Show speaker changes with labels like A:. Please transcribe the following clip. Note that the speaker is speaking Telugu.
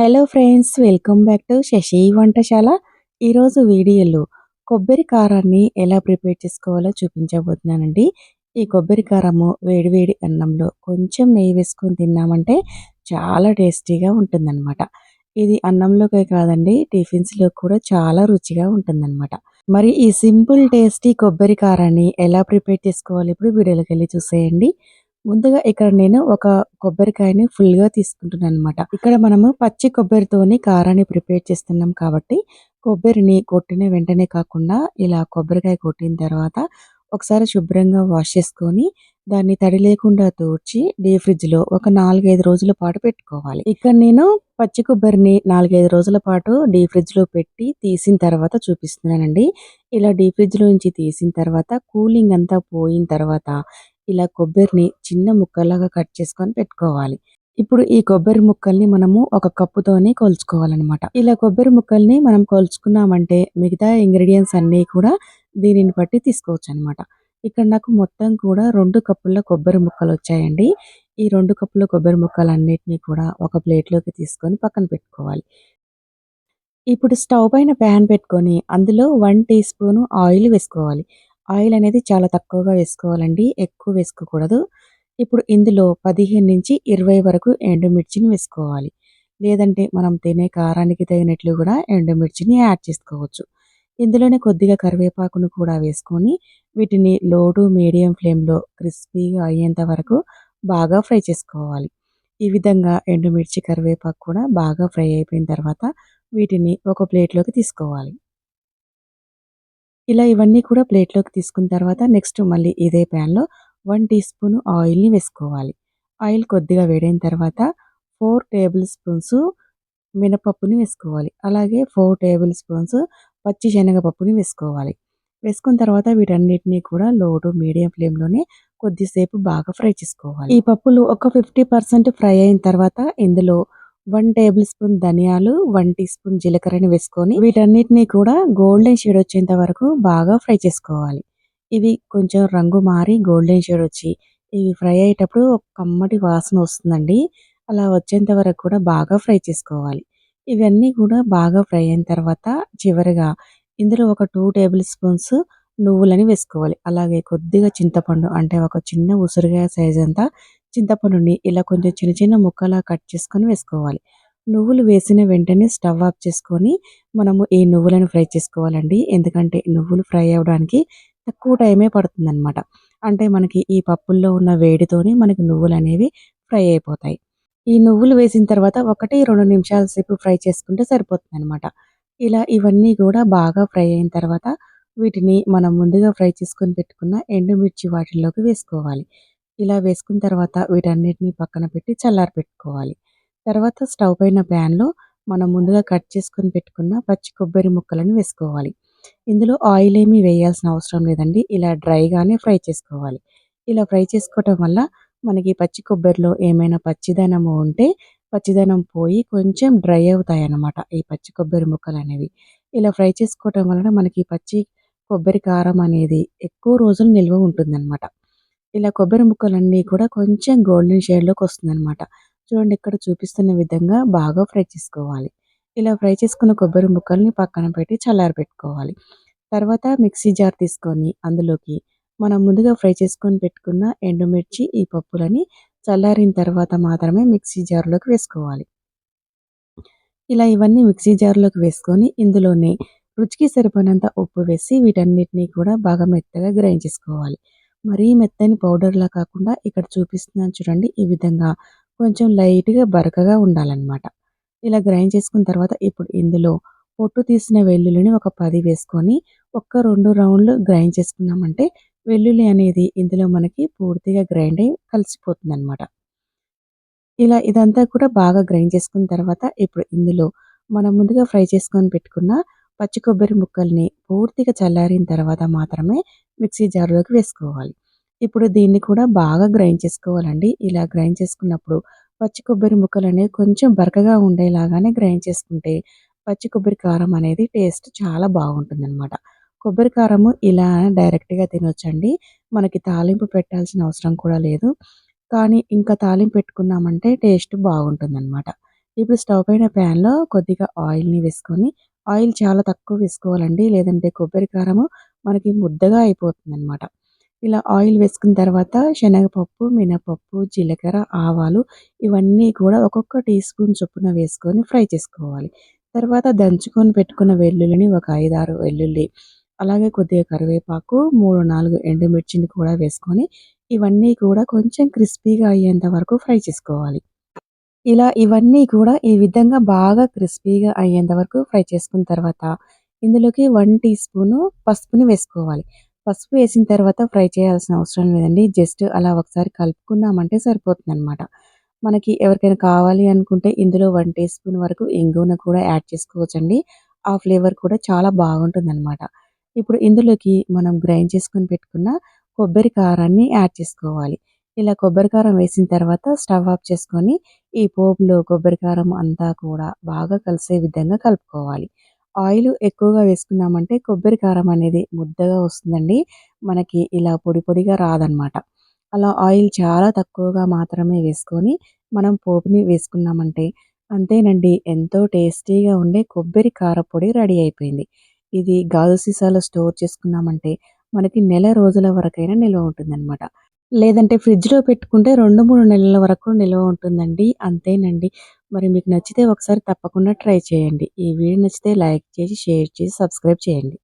A: Hello friends welcome back to Shashi Vantasala ఈరోజు వీడియోలో కొబ్బరి కారాన్ని ఎలా ప్రిపేర్ చేసుకోవాలో చూపించబోతున్నానండి. ఈ కొబ్బరి కారము వేడివేడి అన్నంలో కొంచెం నెయ్యి వేసుకొని తిన్నామంటే చాలా టేస్టీగా ఉంటుందన్నమాట. ఇది అన్నంలోకే కాదండి టిఫిన్స్లో కూడా చాలా రుచిగా ఉంటుందన్నమాట. మరి ఈ సింపుల్ టేస్టీ కొబ్బరి కారాన్ని ఎలా ప్రిపేర్ చేసుకోవాలి ఇప్పుడు వీడియోలోకి వెళ్ళి చూసేయండి. ముందుగా ఇక్కడ నేను ఒక కొబ్బరికాయని ఫుల్గా తీసుకుంటున్నాను అనమాట ఇక్కడ మనము పచ్చి కొబ్బరితోని కారాన్ని ప్రిపేర్ చేస్తున్నాం కాబట్టి కొబ్బరిని కొట్టిన వెంటనే కాకుండా ఇలా కొబ్బరికాయ కొట్టిన తర్వాత ఒకసారి శుభ్రంగా వాష్ చేసుకొని దాన్ని తడి లేకుండా తోడ్చి డీ ఫ్రిడ్జ్లో ఒక నాలుగైదు రోజుల పాటు పెట్టుకోవాలి. ఇక్కడ నేను పచ్చి కొబ్బరిని నాలుగైదు రోజుల పాటు డీ ఫ్రిడ్జ్లో పెట్టి తీసిన తర్వాత చూపిస్తున్నానండి. ఇలా డీ ఫ్రిడ్జ్లో నుంచి తీసిన తర్వాత కూలింగ్ అంతా పోయిన తర్వాత ఇలా కొబ్బరిని చిన్న ముక్కలాగా కట్ చేసుకొని పెట్టుకోవాలి. ఇప్పుడు ఈ కొబ్బరి ముక్కల్ని మనము ఒక కప్పుతోనే కొలుచుకోవాలన్నమాట. ఇలా కొబ్బరి ముక్కల్ని మనం కొలుచుకున్నామంటే మిగతా ఇంగ్రీడియంట్స్ అన్నీ కూడా దీనిని బట్టి తీసుకోవచ్చు అనమాట ఇక్కడ నాకు మొత్తం కూడా రెండు కప్పుల కొబ్బరి ముక్కలు వచ్చాయండి. ఈ రెండు కప్పుల కొబ్బరి ముక్కలు అన్నిటినీ కూడా ఒక ప్లేట్లోకి తీసుకొని పక్కన పెట్టుకోవాలి. ఇప్పుడు స్టవ్ పైన ప్యాన్ పెట్టుకొని అందులో వన్ టీ స్పూన్ ఆయిల్ వేసుకోవాలి. ఆయిల్ అనేది చాలా తక్కువగా వేసుకోవాలండి ఎక్కువ వేసుకోకూడదు. ఇప్పుడు ఇందులో పదిహేను నుంచి ఇరవై వరకు ఎండుమిర్చిని వేసుకోవాలి. లేదంటే మనం తినే కారానికి తగినట్లు కూడా ఎండుమిర్చిని యాడ్ చేసుకోవచ్చు. ఇందులోనే కొద్దిగా కరివేపాకును కూడా వేసుకొని వీటిని లో టు మీడియం ఫ్లేమ్లో క్రిస్పీగా అయ్యేంత వరకు బాగా ఫ్రై చేసుకోవాలి. ఈ విధంగా ఎండుమిర్చి కరివేపాకు కూడా బాగా ఫ్రై అయిపోయిన తర్వాత వీటిని ఒక ప్లేట్లోకి తీసుకోవాలి. ఇలా ఇవన్నీ కూడా ప్లేట్లోకి తీసుకున్న తర్వాత నెక్స్ట్ మళ్ళీ ఇదే ప్యాన్లో వన్ టీ స్పూన్ ఆయిల్ని వేసుకోవాలి. ఆయిల్ కొద్దిగా వేడైన తర్వాత ఫోర్ టేబుల్ స్పూన్స్ మినపప్పుని వేసుకోవాలి. అలాగే ఫోర్ టేబుల్ స్పూన్స్ పచ్చి శనగపప్పుని వేసుకోవాలి. వేసుకున్న తర్వాత వీటన్నిటిని కూడా లో టు మీడియం ఫ్లేమ్లోనే కొద్దిసేపు బాగా ఫ్రై చేసుకోవాలి. ఈ పప్పులు ఒక ఫిఫ్టీ పర్సెంట్ ఫ్రై అయిన తర్వాత ఇందులో వన్ టేబుల్ స్పూన్ ధనియాలు వన్ టీ స్పూన్ జీలకర్రని వేసుకొని వీటన్నిటిని కూడా గోల్డెన్ షేడ్ వచ్చేంత వరకు బాగా ఫ్రై చేసుకోవాలి. ఇవి కొంచెం రంగు మారి గోల్డెన్ షేడ్ వచ్చి ఇవి ఫ్రై అయ్యేటప్పుడు ఒక కమ్మటి వాసన వస్తుందండి. అలా వచ్చేంత వరకు కూడా బాగా ఫ్రై చేసుకోవాలి. ఇవన్నీ కూడా బాగా ఫ్రై అయిన తర్వాత చివరిగా ఇందులో ఒక టూ టేబుల్ స్పూన్స్ నువ్వులని వేసుకోవాలి. అలాగే కొద్దిగా చింతపండు అంటే ఒక చిన్న ఉసిరికాయ సైజ్ అంతా చింతపండుని ఇలా కొంచెం చిన్న చిన్న ముక్కలా కట్ చేసుకొని వేసుకోవాలి. నువ్వులు వేసిన వెంటనే స్టవ్ ఆఫ్ చేసుకొని మనము ఈ నువ్వులను ఫ్రై చేసుకోవాలండి. ఎందుకంటే నువ్వులు ఫ్రై అవ్వడానికి తక్కువ టైమే పడుతుందన్నమాట. అంటే మనకి ఈ పప్పుల్లో ఉన్న వేడితోనే మనకి నువ్వులు అనేవి ఫ్రై అయిపోతాయి. ఈ నువ్వులు వేసిన తర్వాత ఒకటి రెండు నిమిషాల సేపు ఫ్రై చేసుకుంటే సరిపోతుంది అనమాట ఇలా ఇవన్నీ కూడా బాగా ఫ్రై అయిన తర్వాత వీటిని మనం ముందుగా ఫ్రై చేసుకొని పెట్టుకున్న ఎండుమిర్చి వాటిల్లోకి వేసుకోవాలి. ఇలా వేసుకున్న తర్వాత వీటన్నిటిని పక్కన పెట్టి చల్లారి పెట్టుకోవాలి. తర్వాత స్టవ్ పైన ప్యాన్లో మనం ముందుగా కట్ చేసుకొని పెట్టుకున్న పచ్చి కొబ్బరి ముక్కలను వేసుకోవాలి. ఇందులో ఆయిల్ ఏమీ వేయాల్సిన అవసరం లేదండి. ఇలా డ్రైగానే ఫ్రై చేసుకోవాలి. ఇలా ఫ్రై చేసుకోవటం వల్ల మనకి పచ్చి కొబ్బరిలో ఏమైనా పచ్చిదనము ఉంటే పచ్చిదనం పోయి కొంచెం డ్రై అవుతాయి అన్నమాట ఈ పచ్చి కొబ్బరి ముక్కలు అనేవి ఇలా ఫ్రై చేసుకోవటం వలన మనకి పచ్చి కొబ్బరి కారం అనేది ఎక్కువ రోజులు నిల్వ ఉంటుందన్నమాట. ఇలా కొబ్బరి ముక్కలన్నీ కూడా కొంచెం గోల్డెన్ షేడ్లోకి వస్తుంది అనమాట చూడండి ఇక్కడ చూపిస్తున్న విధంగా బాగా ఫ్రై చేసుకోవాలి. ఇలా ఫ్రై చేసుకున్న కొబ్బరి ముక్కల్ని పక్కన పెట్టి చల్లారి పెట్టుకోవాలి. తర్వాత మిక్సీ జార్ తీసుకొని అందులోకి మనం ముందుగా ఫ్రై చేసుకొని పెట్టుకున్న ఎండుమిర్చి ఈ పప్పులని చల్లారిన తర్వాత మాత్రమే మిక్సీ జార్లోకి వేసుకోవాలి. ఇలా ఇవన్నీ మిక్సీ జార్లోకి వేసుకొని ఇందులోనే రుచికి సరిపోయినంత ఉప్పు వేసి వీటన్నిటిని కూడా బాగా మెత్తగా గ్రైండ్ చేసుకోవాలి. మరీ మెత్తని పౌడర్లా కాకుండా ఇక్కడ చూపిస్తున్నాను చూడండి ఈ విధంగా. కొంచెం లైట్గా బరకగా ఉండాలన్నమాట. ఇలా గ్రైండ్ చేసుకున్న తర్వాత ఇప్పుడు ఇందులో పొట్టు తీసిన వెల్లుల్లిని ఒక పది వేసుకొని ఒక్క రెండు రౌండ్లు గ్రైండ్ చేసుకున్నామంటే వెల్లుల్లి అనేది ఇందులో మనకి పూర్తిగా గ్రైండ్ అయ్యి కలిసిపోతుంది అనమాట ఇలా ఇదంతా కూడా బాగా గ్రైండ్ చేసుకున్న తర్వాత ఇప్పుడు ఇందులో మనం ముందుగా ఫ్రై చేసుకొని పెట్టుకున్న పచ్చి కొబ్బరి ముక్కల్ని పూర్తిగా చల్లారిన తర్వాత మాత్రమే మిక్సీ జార్లోకి వేసుకోవాలి. ఇప్పుడు దీన్ని కూడా బాగా గ్రైండ్ చేసుకోవాలండి. ఇలా గ్రైండ్ చేసుకున్నప్పుడు పచ్చి కొబ్బరి ముక్కలు అనేవి కొంచెం బరకగా ఉండేలాగానే గ్రైండ్ చేసుకుంటే పచ్చి కొబ్బరి కారం అనేది టేస్ట్ చాలా బాగుంటుంది అనమాట కొబ్బరి కారము ఇలా డైరెక్ట్గా తినొచ్చండి. మనకి తాలింపు పెట్టాల్సిన అవసరం కూడా లేదు. కానీ ఇంకా తాలింపు పెట్టుకున్నామంటే టేస్ట్ బాగుంటుంది అనమాట ఇప్పుడు స్టవ్ పైన ప్యాన్‌లో కొద్దిగా ఆయిల్‌ని వేసుకొని ఆయిల్ చాలా తక్కువ వేసుకోవాలండి. లేదంటే కొబ్బరి కారము మనకి ముద్దగా అయిపోతుంది అనమాట ఇలా ఆయిల్ వేసుకున్న తర్వాత శనగపప్పు, మినపప్పు, జీలకర్ర, ఆవాలు ఇవన్నీ కూడా ఒక్కొక్క టీ స్పూన్ చొప్పున వేసుకొని ఫ్రై చేసుకోవాలి. తర్వాత దంచుకొని పెట్టుకున్న వెల్లుల్లిని ఒక 5, 6 వెల్లుల్లి అలాగే కొద్దిగా కరివేపాకు 3, 4 ఎండుమిర్చిని కూడా వేసుకొని ఇవన్నీ కూడా కొంచెం క్రిస్పీగా అయ్యేంత వరకు ఫ్రై చేసుకోవాలి. ఇలా ఇవన్నీ కూడా ఈ విధంగా బాగా క్రిస్పీగా అయ్యేంత వరకు ఫ్రై చేసుకున్న తర్వాత ఇందులోకి వన్ టీ స్పూను పసుపుని వేసుకోవాలి. పసుపు వేసిన తర్వాత ఫ్రై చేయాల్సిన అవసరం లేదండి. జస్ట్ అలా ఒకసారి కలుపుకున్నామంటే సరిపోతుందనమాట. మనకి ఎవరికైనా కావాలి అనుకుంటే ఇందులో వన్ టీ స్పూన్ వరకు ఇంగువను కూడా యాడ్ చేసుకోవచ్చండి. ఆ ఫ్లేవర్ కూడా చాలా బాగుంటుంది అనమాట ఇప్పుడు ఇందులోకి మనం గ్రైండ్ చేసుకొని పెట్టుకున్న కొబ్బరి కారాన్ని యాడ్ చేసుకోవాలి. ఇలా కొబ్బరి కారం వేసిన తర్వాత స్టవ్ ఆఫ్ చేసుకొని ఈ పోపులో కొబ్బరి కారం అంతా కూడా బాగా కలిసే విధంగా కలుపుకోవాలి. ఆయిల్ ఎక్కువగా వేసుకున్నామంటే కొబ్బరి కారం అనేది ముద్దగా వస్తుందండి. మనకి ఇలా పొడి పొడిగా రాదనమాట. అలా ఆయిల్ చాలా తక్కువగా మాత్రమే వేసుకొని మనం పోపుని వేసుకున్నామంటే అంతేనండి ఎంతో టేస్టీగా ఉండే కొబ్బరి కారపొడి రెడీ అయిపోయింది. ఇది గాజు సీసాలో స్టోర్ చేసుకున్నామంటే మనకి నెల రోజుల వరకైనా నిల్వ ఉంటుందనమాట. లేదంటే ఫ్రిడ్జ్‌లో పెట్టుకుంటే 2, 3 నెలల వరకు నిల్వ ఉంటుందండి. అంతేనండి. మరి మీకు నచ్చితే ఒకసారి తప్పకుండా ట్రై చేయండి. ఈ వీడియో నచ్చితే లైక్ చేసి, షేర్ చేసి, సబ్స్క్రైబ్ చేయండి.